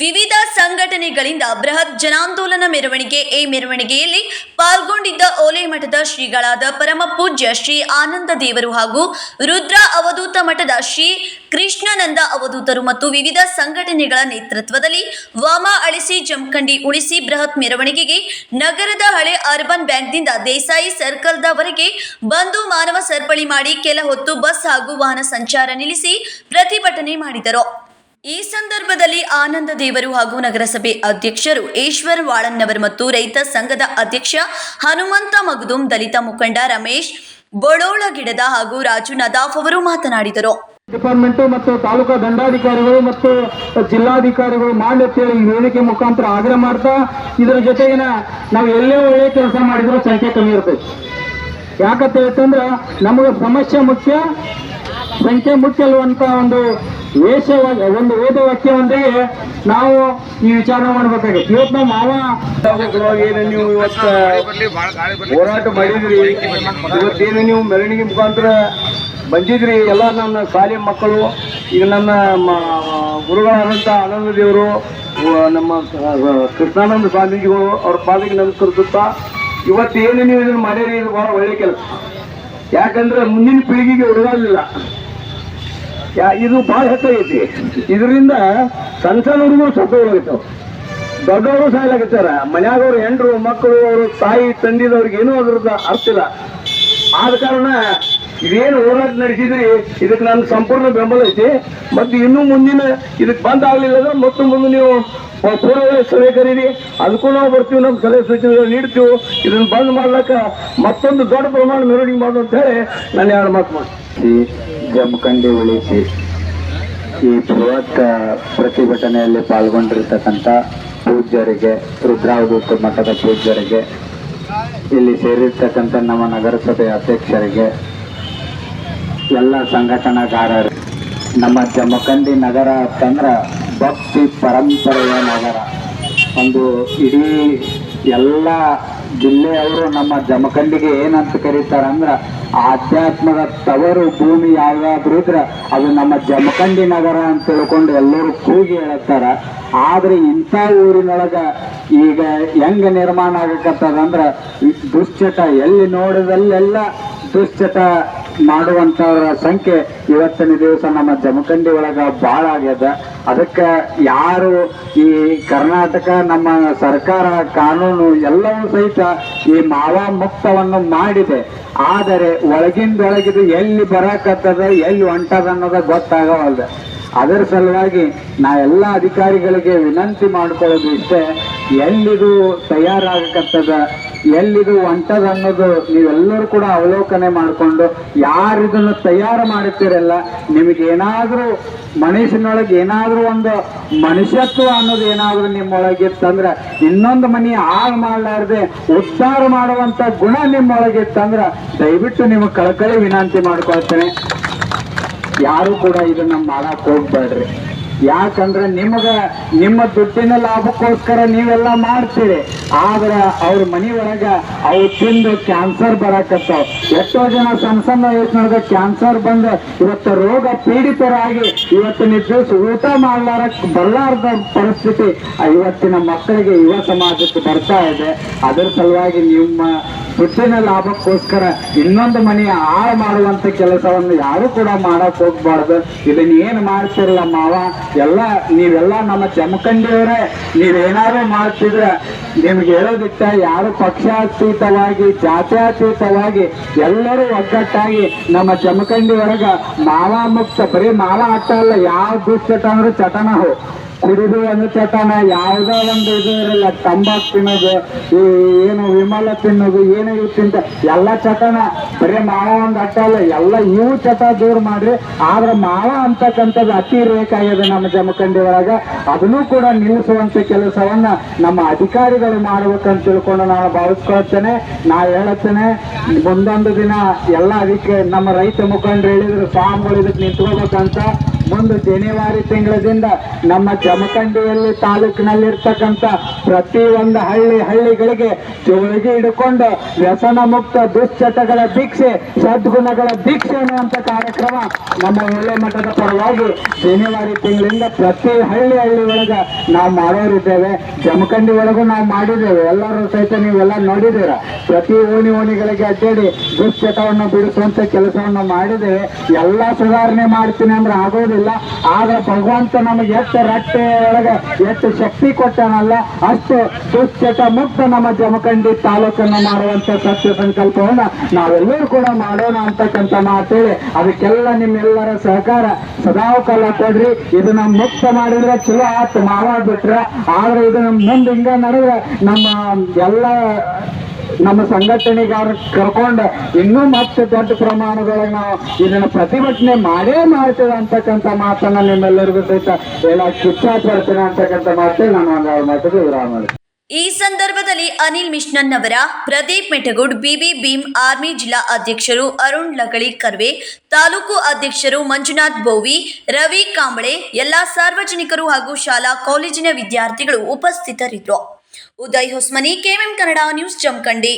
ವಿವಿಧ ಸಂಘಟನೆಗಳಿಂದ ಬೃಹತ್ ಜನಾಂದೋಲನ ಮೆರವಣಿಗೆ, ಈ ಮೆರವಣಿಗೆಯಲ್ಲಿ ಪಾಲ್ಗೊಂಡಿದ್ದ ಓಲೆಮಠದ ಶ್ರೀಗಳಾದ ಪರಮ ಪೂಜ್ಯ ಶ್ರೀ ಆನಂದ ದೇವರು ಹಾಗೂ ರುದ್ರ ಅವಧೂತ ಮಠದ ಶ್ರೀ ಕೃಷ್ಣಾನಂದ ಅವಧೂತರು ಮತ್ತು ವಿವಿಧ ಸಂಘಟನೆಗಳ ನೇತೃತ್ವದಲ್ಲಿ ವಾಮ ಅಳಿಸಿ ಜಮಖಂಡಿ ಉಳಿಸಿ ಬೃಹತ್ ಮೆರವಣಿಗೆಗೆ ನಗರದ ಹಳೆ ಅರ್ಬನ್ ಬ್ಯಾಂಕ್ದಿಂದ ದೇಸಾಯಿ ಸರ್ಕಲ್ದವರೆಗೆ ಬಂದು ಮಾನವ ಸರಪಳಿ ಮಾಡಿ ಕೆಲ ಹೊತ್ತು ಬಸ್ ಹಾಗೂ ವಾಹನ ಸಂಚಾರ ನಿಲ್ಲಿಸಿ ಪ್ರತಿಭಟನೆ ಮಾಡಿದರು. ಈ ಸಂದರ್ಭದಲ್ಲಿ ಆನಂದ ದೇವರು ಹಾಗೂ ನಗರಸಭೆ ಅಧ್ಯಕ್ಷರು ಈಶ್ವರ್ ವಾಳನ್ನವರ್ ಮತ್ತು ರೈತ ಸಂಘದ ಅಧ್ಯಕ್ಷ ಹನುಮಂತ ಮಗದುಂ, ದಲಿತ ಮುಖಂಡ ರಮೇಶ್ ಬೊಳೋಳಗಿಡದ ಹಾಗೂ ರಾಜು ನದಾಫ್ ಅವರು ಮಾತನಾಡಿದರು. ಡಿಪಾರ್ಟ್ಮೆಂಟ್ ಮತ್ತು ತಾಲೂಕಾ ದಂಡಾಧಿಕಾರಿಗಳು ಮತ್ತು ಜಿಲ್ಲಾಧಿಕಾರಿಗಳು ಮಾಡಿ ಈ ವೇದಿಕೆ ಮುಖಾಂತರ ಆಗ್ರಹ ಮಾಡ್ತಾ ಇದರ ಜೊತೆಗಿನ ನಾವು ಎಲ್ಲೇ ಒಳ್ಳೆ ಕೆಲಸ ಮಾಡಿದ್ರು ಸಂಖ್ಯೆ ಕಮ್ಮಿ ಇರುತ್ತೆ. ಯಾಕಂತ ಹೇಳ್ತಂದ್ರ ನಮಗೆ ಸಮಸ್ಯೆ ಮುಖ್ಯ, ಸಂಖ್ಯೆ ಮುಖ್ಯ ಅಲ್ವಂತ ಒಂದು ವೇಷ ಒಂದು ವೇದ ಅಂದ್ರೆ ನಾವು ಈ ವಿಚಾರ ಮಾಡ್ಬೇಕಾಗಿತ್ತು. ಇವತ್ತು ನಮ್ಮ ಮಾವ ಏನು ನೀವು ಇವತ್ತು ಹೋರಾಟ ಮಾಡಿದ್ರಿ, ಇವತ್ತೇನು ನೀವು ಮೆರವಣಿಗೆ ಮುಖಾಂತರ ಬಂದಿದ್ರಿ? ಎಲ್ಲ ನನ್ನ ಶಾಲೆ ಮಕ್ಕಳು, ಈಗ ನನ್ನ ಗುರುಗಳಾದಂತ ಆನಂದ ದೇವರು ನಮ್ಮ ಕೃಷ್ಣಾನಂದ ಸ್ವಾಮೀಜಿಗಳು ಅವ್ರ ಪಾದಿಗೆ ನಮಸ್ಕರಿಸುತ್ತಾ ಇವತ್ತೇನು ನೀವು ಇದನ್ನು ಮಾಡಿರಿ? ಇದು ಬಹಳ ಒಳ್ಳೆ ಕೆಲಸ. ಯಾಕಂದ್ರೆ ಮುಂದಿನ ಪೀಳಿಗೆಗೆ ಉಳಿದಾಗಲಿಲ್ಲ ಯಾ ಇದು ಭಾಳ ಹೆಚ್ಚಾಗೈತಿ ಇದರಿಂದ ಸಣ್ಣ ಸಣ್ಣ ಹುಡುಗರು ಸತ್ತು ಹೋಗೈತವ ದೊಡ್ಡವರು ಸಾಯ್ಲಾಗತ್ತಾರ ಮನ್ಯಾಗವ್ರು ಹೆಂಡ್ರು, ಮಕ್ಕಳು, ಅವರು ತಾಯಿ, ತಂದಿದವ್ರಿಗೆ ಏನೂ ಅದ್ರದ್ದು ಅರ್ಥ ಇಲ್ಲ. ಆದ ಕಾರಣ ಇದೇನು ಹೋರಾಟ ನಡೆಸಿದ್ರಿ, ಇದಕ್ಕೆ ನನ್ನ ಸಂಪೂರ್ಣ ಬೆಂಬಲ ಐತಿ. ಮತ್ತು ಇನ್ನೂ ಮುಂದಿನ ಇದಕ್ಕೆ ಬಂದ್ ಆಗಲಿಲ್ಲ ಅಂದ್ರೆ ಮತ್ತು ಮುಂದೆ ನೀವು ಪೂರ್ವ ಸಲಹೆ ಕರೀರಿ. ಅದಕ್ಕೂ ನಾವು ಬರ್ತೀವಿ, ನಮ್ಮ ಸಲಹೆ ಸೂಚನೆಗಳು ನೀಡ್ತೀವಿ. ಇದನ್ನು ಬಂದ್ ಮಾಡ್ಲಕ್ಕ ಮತ್ತೊಂದು ದೊಡ್ಡ ಪ್ರಮಾಣ ಮೆರವಣಿಗೆ ಮಾಡು ಅಂತ ಹೇಳಿ ನಾನು ಎರಡು ಮಾತು ಮಾಡಿ ಈ ಜಮಖಂಡಿ ಉಳಿಸಿ ಈ ಬೃಹತ್ ಪ್ರತಿಭಟನೆಯಲ್ಲಿ ಪಾಲ್ಗೊಂಡಿರ್ತಕ್ಕಂಥ ಪೂಜ್ಯರಿಗೆ, ರುದ್ರಾವಧೂತ ಮಠದ ಪೂಜ್ಯರಿಗೆ, ಇಲ್ಲಿ ಸೇರಿರ್ತಕ್ಕಂಥ ನಮ್ಮ ನಗರಸಭೆ ಅಧ್ಯಕ್ಷರಿಗೆ, ಎಲ್ಲ ಸಂಘಟನಾಕಾರರು ನಮ್ಮ ಜಮಖಂಡಿ ನಗರ ಅಂತಂದ್ರೆ ಭಕ್ತಿ ಪರಂಪರೆಯ ನಗರ. ಒಂದು ಇಡೀ ಎಲ್ಲ ಜಿಲ್ಲೆಯವರು ನಮ್ಮ ಜಮಖಂಡಿಗೆ ಏನಂತ ಕರೀತಾರೆ ಅಂದ್ರೆ ಆಧ್ಯಾತ್ಮದ ತವರು ಭೂಮಿ ಯಾವ್ದಾದ್ರು ಇದ್ರೆ ಅದು ನಮ್ಮ ಜಮಖಂಡಿ ನಗರ ಅಂತ ತಿಳ್ಕೊಂಡು ಎಲ್ಲರೂ ಕೂಗಿ ಹೇಳತ್ತಾರ. ಆದ್ರೆ ಇಂಥ ಊರಿನೊಳಗ ಈಗ ಹೆಂಗ ನಿರ್ಮಾಣ ಆಗಕತ್ತದಂದ್ರ ದುಶ್ಚಟ ಎಲ್ಲಿ ನೋಡಿದಲ್ಲೆಲ್ಲ ದುಶ್ಚಟ ಮಾಡುವಂತವರ ಸಂಖ್ಯೆ ಇವತ್ತಿನ ದಿವಸ ನಮ್ಮ ಜಮಖಂಡಿ ಒಳಗೆ ಭಾಳ ಆಗ್ಯದ. ಅದಕ್ಕೆ ಯಾರು ಈ ಕರ್ನಾಟಕ, ನಮ್ಮ ಸರ್ಕಾರ, ಕಾನೂನು ಎಲ್ಲವೂ ಸಹಿತ ಈ ಮಾವಾ ಮುಕ್ತವನ್ನು ಮಾಡಿದೆ. ಆದರೆ ಒಳಗಿಂದೊಳಗಿದು ಎಲ್ಲಿ ಬರಕತ್ತದ, ಎಲ್ಲಿ ಹೊಂಟದ ಅನ್ನೋದ ಗೊತ್ತಾಗವಲ್ದು. ಅದರ ಸಲುವಾಗಿ ನಾ ಎಲ್ಲ ಅಧಿಕಾರಿಗಳಿಗೆ ವಿನಂತಿ ಮಾಡ್ಕೊಳ್ಳೋದು ಇಷ್ಟೇ. ಎಲ್ಲಿದು ತಯಾರಾಗಕತ್ತದ ಎಲ್ಲಿದು ಒಂಟದ ಅನ್ನೋದು ನೀವೆಲ್ಲರೂ ಕೂಡ ಅವಲೋಕನೆ ಮಾಡಿಕೊಂಡು ಯಾರು ಇದನ್ನು ತಯಾರು ಮಾಡುತ್ತೀರಲ್ಲ, ನಿಮಗೆ ಏನಾದರೂ ಮನುಷ್ಯನೊಳಗೆ ಏನಾದರೂ ಒಂದು ಮನುಷ್ಯತ್ವ ಅನ್ನೋದು ಏನಾದರೂ ನಿಮ್ಮೊಳಗಿತ್ತಂದ್ರೆ ಇನ್ನೊಂದು ಮನೆ ಹಾಳು ಮಾಡಲಾರ್ದೆ ಉದ್ಧಾರ ಮಾಡುವಂತ ಗುಣ ನಿಮ್ಮೊಳಗಿತ್ತಂದ್ರೆ ದಯವಿಟ್ಟು ನಿಮಗೆ ಕಳಕಳಿ ವಿನಂತಿ ಮಾಡ್ಕೊಳ್ತೇನೆ. ಯಾರು ಕೂಡ ಇದನ್ನ ಮಾಡಕ್ಕೆ ಹೋಗ್ಬೇಡ್ರಿ. ಯಾಕಂದ್ರೆ ನಿಮಗ, ನಿಮ್ಮ ದುಡ್ಡಿನ ಲಾಭಕ್ಕೋಸ್ಕರ ನೀವೆಲ್ಲ ಮಾಡ್ತೀರಿ. ಆದ್ರೆ ಅವ್ರ ಮನಿ ಒಳಗ ಅವು ತಿಂದು ಕ್ಯಾನ್ಸರ್ ಬರಾಕತ್ತಾವ. ಎಷ್ಟೋ ಜನ ಸಣ್ಣ ಸಣ್ಣ ವಯಸ್ಸಿನೊಳಗ ಕ್ಯಾನ್ಸರ್ ಬಂದು ಇವತ್ತು ರೋಗ ಪೀಡಿತರಾಗಿ ಇವತ್ತಿನ ದಿವಸ ಊಟ ಮಾಡ್ಲಾರ ಬರ್ಲಾರ್ದ ಪರಿಸ್ಥಿತಿ. ಇವತ್ತಿನ ಮಕ್ಕಳಿಗೆ ಯುವ ಸಮಾಜಕ್ಕೆ ಬರ್ತಾ ಇದೆ. ಅದರ ಸಲುವಾಗಿ ನಿಮ್ಮ ದುಡ್ಡಿನ ಲಾಭಕ್ಕೋಸ್ಕರ ಇನ್ನೊಂದು ಮನೆ ಹಾಳು ಮಾಡುವಂತ ಕೆಲಸವನ್ನು ಯಾರು ಕೂಡ ಮಾಡಕ್ ಹೋಗ್ಬಾರ್ದು. ಇದನ್ನ ಏನ್ ಮಾಡ್ತಿರಲ್ಲ ಮಾವ? ಎಲ್ಲ, ನೀವೆಲ್ಲ ನಮ್ಮ ಜಮಖಂಡಿಯವರೇ ನೀವೇನಾದ್ರು ಮಾಡ್ತಿದ್ರೆ ನಿಮ್ಗೆ ಹೇಳೋದಿಟ್ಟ ಯಾರು ಪಕ್ಷಾತೀತವಾಗಿ, ಜಾತ್ಯಾತೀತವಾಗಿ ಎಲ್ಲರೂ ಒಗ್ಗಟ್ಟಾಗಿ ನಮ್ಮ ಚಮಕಂಡಿ ಒಳಗ ಮಾವ ಮುಕ್ತ ಬರೀ ಮಾವ ಆಟ ಅಲ್ಲ, ಯಾವ ದುಶ್ಚಟ ಅಂದ್ರೆ ಚಟನವು ಕುಡಿದು ಚಟನ ಯಾವುದೋ ಒಂದು ಇದು ಇರಲ್ಲ, ತಂಬಾಕು ತಿನ್ನೋದು ಏನು ವಿಮಲ ತಿನ್ನೋದು, ಏನು ಇವು ತಿಂತ, ಎಲ್ಲ ಚಟನ. ಬರೀ ಮಾವ ಒಂದು ಅಟ್ಟ ಅಲ್ಲ, ಎಲ್ಲ ಇವು ಚಟ ದೂರ ಮಾಡ್ರಿ. ಆದ್ರೆ ಮಾವ ಅಂತಕ್ಕಂಥದ್ದು ಅತಿ ರೇಖ ಆಗಿದೆ ನಮ್ಮ ಜಮಖಂಡಿ ಒಳಗ ಅದನ್ನು ಕೂಡ ನಿಲ್ಲಿಸುವಂತ ಕೆಲಸವನ್ನ ನಮ್ಮ ಅಧಿಕಾರಿಗಳು ಮಾಡ್ಬೇಕಂತ ತಿಳ್ಕೊಂಡು ನಾನು ಭಾವಿಸ್ಕೊಳ್ತೇನೆ. ನಾ ಹೇಳುತ್ತೇನೆ, ಮುಂದೊಂದು ದಿನ ಎಲ್ಲ ಅದಕ್ಕೆ ನಮ್ಮ ರೈತ ಮುಖಂಡರು ಹೇಳಿದ್ರು ಫಾರ್ಮ್ಗಳು ಇದಕ್ಕೆ ನಿಂತ್ಕೋಬೇಕಂತ. ಒಂದು ಜನವರಿ ತಿಂಗಳದಿಂದ ನಮ್ಮ ಜಮಖಂಡಿಯಲ್ಲಿ ತಾಲೂಕಿನಲ್ಲಿರ್ತಕ್ಕಂಥ ಪ್ರತಿಯೊಂದು ಹಳ್ಳಿ ಹಳ್ಳಿಗಳಿಗೆ ಜೋಳಿಗೆ ಹಿಡ್ಕೊಂಡು ವ್ಯಸನ ಮುಕ್ತ ದುಶ್ಚಟಗಳ ಭಿಕ್ಷೆ ಸದ್ಗುಣಗಳ ಭಿಕ್ಷೆ ಅನ್ನುವಂಥ ಕಾರ್ಯಕ್ರಮ ನಮ್ಮ ಒಳ್ಳೆ ಮಠದ ಪರವಾಗಿ ಜನವರಿ ತಿಂಗಳಿಂದ ಪ್ರತಿ ಹಳ್ಳಿ ಹಳ್ಳಿ ಒಳಗ ನಾವು ಮಾಡೋರಿದ್ದೇವೆ. ಜಮಖಂಡಿ ಒಳಗೂ ನಾವು ಮಾಡಿದ್ದೇವೆ. ಎಲ್ಲರೂ ಸಹಿತ ನೀವೆಲ್ಲ ನೋಡಿದೀರ ಪ್ರತಿ ಓಣಿ ಓಣಿಗಳಿಗೆ ಅಡ್ಡಾಡಿ ದುಶ್ಚಟವನ್ನು ಬಿಡಿಸುವಂತ ಕೆಲಸವನ್ನು ಮಾಡಿದ್ದೇವೆ. ಎಲ್ಲ ಸುಧಾರಣೆ ಮಾಡ್ತೀನಿ ಅಂದ್ರೆ ಆಗೋದಿಲ್ಲ. ಆದ್ರೆ ಭಗವಂತ ನಮಗೆ ಎಷ್ಟು ರಟ್ಟೆ ಒಳಗೆ ಎಷ್ಟು ಶಕ್ತಿ ಕೊಟ್ಟಾನಲ್ಲ, ಅಷ್ಟು ದುಶ್ಚಟ ಮುಕ್ತ ನಮ್ಮ ಜಮಖಂಡಿ ತಾಲೂಕನ್ನು ಮಾಡುವಂತ ಸತ್ಯ ಸಂಕಲ್ಪವನ್ನ ನಾವೆಲ್ಲರೂ ಕೂಡ ಮಾಡೋಣ ಅಂತಕ್ಕಂಥ ಮಾತೇಳಿ, ಅದಕ್ಕೆಲ್ಲ ನಿಮ್ಮೆಲ್ಲರ ಸಹಕಾರ ಸದಾಕಾಲ ಕೊಡ್ರಿ. ಇದನ್ನ ಮುಕ್ತ ಮಾಡಿದ್ರೆ ಚಲೋ ಆತು, ಮಾವ ಬಿಟ್ರೆ. ಆದ್ರೆ ನಮ್ಮ ಮುಂದೆ ಹಿಂಗ ನಡೆದ್ರೆ ನಮ್ಮ ಎಲ್ಲ ನಮ್ಮ ಸಂಘಟನೆಗಾರ ಕರ್ಕೊಂಡು ಇನ್ನೂ ಮತ್ತೆ ದೊಡ್ಡ ಪ್ರಮಾಣದೊಳಗೆ ನಾವು ಇದನ್ನ ಪ್ರತಿಭಟನೆ ಮಾಡೇ ಮಾಡ್ತೇವೆ ಅಂತಕ್ಕಂಥ ಮಾತನ್ನ ನಿಮ್ಮೆಲ್ಲರಿಗೂ ಸಹಿತ ಎಲ್ಲ ಶಿಕ್ಷಾ ಪಡ್ತೇನೆ ಅಂತಕ್ಕಂಥ ಮಾತೇ ನಾನು ಒಂದು ಮಾತಿಗೆ ವಿರಾಮ. ಈ ಸಂದರ್ಭದಲ್ಲಿ ಅನಿಲ್ ಮಿಶ್ನನ್ ಅವರ ಪ್ರದೀಪ್ ಮೆಟಗುಡ್, ಬಿಬಿ ಭೀಮ್, ಆರ್ಮಿ ಜಿಲ್ಲಾ ಅಧ್ಯಕ್ಷರು ಅರುಣ್ ಲಗಳಿ ಕರ್ವೆ, ತಾಲೂಕು ಅಧ್ಯಕ್ಷರು ಮಂಜುನಾಥ್ ಬೋವಿ, ರವಿ ಕಾಂಬಳೆ, ಎಲ್ಲಾ ಸಾರ್ವಜನಿಕರು ಹಾಗೂ ಶಾಲಾ, ಕಾಲೇಜಿನ ವಿದ್ಯಾರ್ಥಿಗಳು ಉಪಸ್ಥಿತರಿದ್ದರು Uday Hosmani KMM Kannada news Jamkhandi